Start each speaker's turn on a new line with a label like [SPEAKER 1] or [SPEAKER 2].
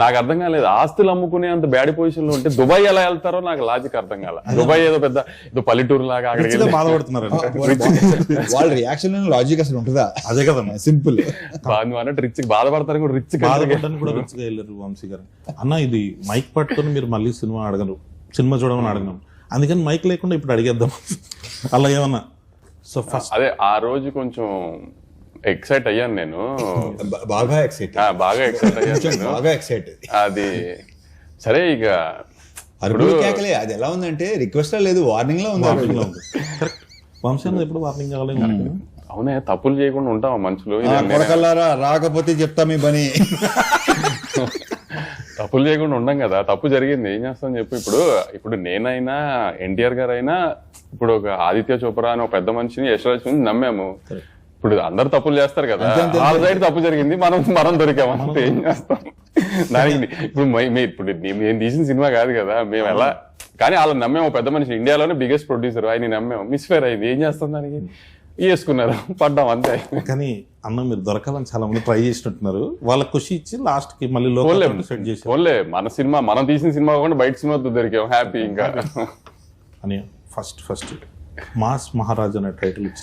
[SPEAKER 1] నాకు అర్థం కాలేదు. ఆస్తులు అమ్ముకునే అంత బ్యాడ్ పొజిషన్లో ఉంటే దుబాయ్ ఎలా వెళ్తారో నాకు లాజిక్ అర్థం కాల. దుబాయ్ ఏదో పెద్ద ఏదో పల్లెటూరు లాగా వెళ్ళి
[SPEAKER 2] బాధపడుతున్నారు
[SPEAKER 3] వాళ్ళ రియాక్షన్ లాజిక్ అసలు ఉంటుందా?
[SPEAKER 2] అదే కదమ్మా
[SPEAKER 3] సింపుల్
[SPEAKER 1] అన్నట్టు రిచ్ బాధపడతారు కూడా రిచ్
[SPEAKER 2] బాధపడ్డానికి కూడా రిచ్గా వెళ్ళారు వంశీ గారు. అన్న ఇది మైక్ పట్టుకొని మీరు మళ్ళీ సినిమా అడగరు. సినిమా చూడమని అడగను. అందుకని మైక్ లేకుండా ఇప్పుడు అడిగేద్దాం. అలా ఏమన్నా? సో ఫస్ట్
[SPEAKER 1] అదే ఆ రోజు కొంచెం ఎక్సైట్ అయ్యాను నేను.
[SPEAKER 3] బాగా ఎక్సైట్
[SPEAKER 1] ఆ, బాగా ఎక్సైట్ అయ్యాను
[SPEAKER 3] బాగా ఎక్సైట్
[SPEAKER 1] అది. సరే ఇక
[SPEAKER 3] అరుపులు కేకలే అది ఎలా ఉందంటే రిక్వెస్ట్ లేదు వార్నింగ్లో ఉంది
[SPEAKER 2] వార్నింగ్లో ఉంది. వంశీ ఎప్పుడు వార్నింగ్ కావాలి?
[SPEAKER 1] అవునే తప్పులు చేయకుండా ఉంటావా మనుషులు?
[SPEAKER 3] కొడకల్లారా రాకపోతే చెప్తా మీ పని
[SPEAKER 1] తప్పులు చేయకుండా ఉండం కదా తప్పు జరిగింది ఏం చేస్తాం చెప్పు. ఇప్పుడు ఇప్పుడు నేనైనా ఎన్టీఆర్ గారు అయినా ఇప్పుడు ఒక ఆదిత్య చోప్రా అని ఒక పెద్ద మనిషిని యశ్వరాజ్ నమ్మాము. ఇప్పుడు అందరు తప్పులు చేస్తారు కదా. వాళ్ళ సైడ్ తప్పు జరిగింది మనం మనం దొరికాము అంతే ఏం చేస్తాం? దానికి ఇప్పుడు ఇప్పుడు నీ- మేము తీసిన సినిమా కాదు కదా మేము ఎలా కానీ వాళ్ళని నమ్మాము పెద్ద మనిషి. ఇండియాలోనే బిగ్గెస్ట్ ప్రొడ్యూసర్ ఆయన నమ్మాము. మిస్ ఫేర్ అయింది ఏం చేస్తాం దానికి? వేసుకున్నారు పడ్డాం అంతే.
[SPEAKER 2] కానీ అన్న మీరు దొరకాలని చాలా మంది ట్రై చేసినట్టున్నారు. వాళ్ళ ఖుషి ఇచ్చి లాస్ట్కి మళ్ళీ
[SPEAKER 1] పోన్లే మన సినిమా మనం తీసిన సినిమా కాకుండా బయట సినిమా దొరికాం హ్యాపీ ఇంకా.
[SPEAKER 2] అని ఫస్ట్ ఫస్ట్ మాస్ మహారాజ్ అనే టైటిల్ ఇచ్చి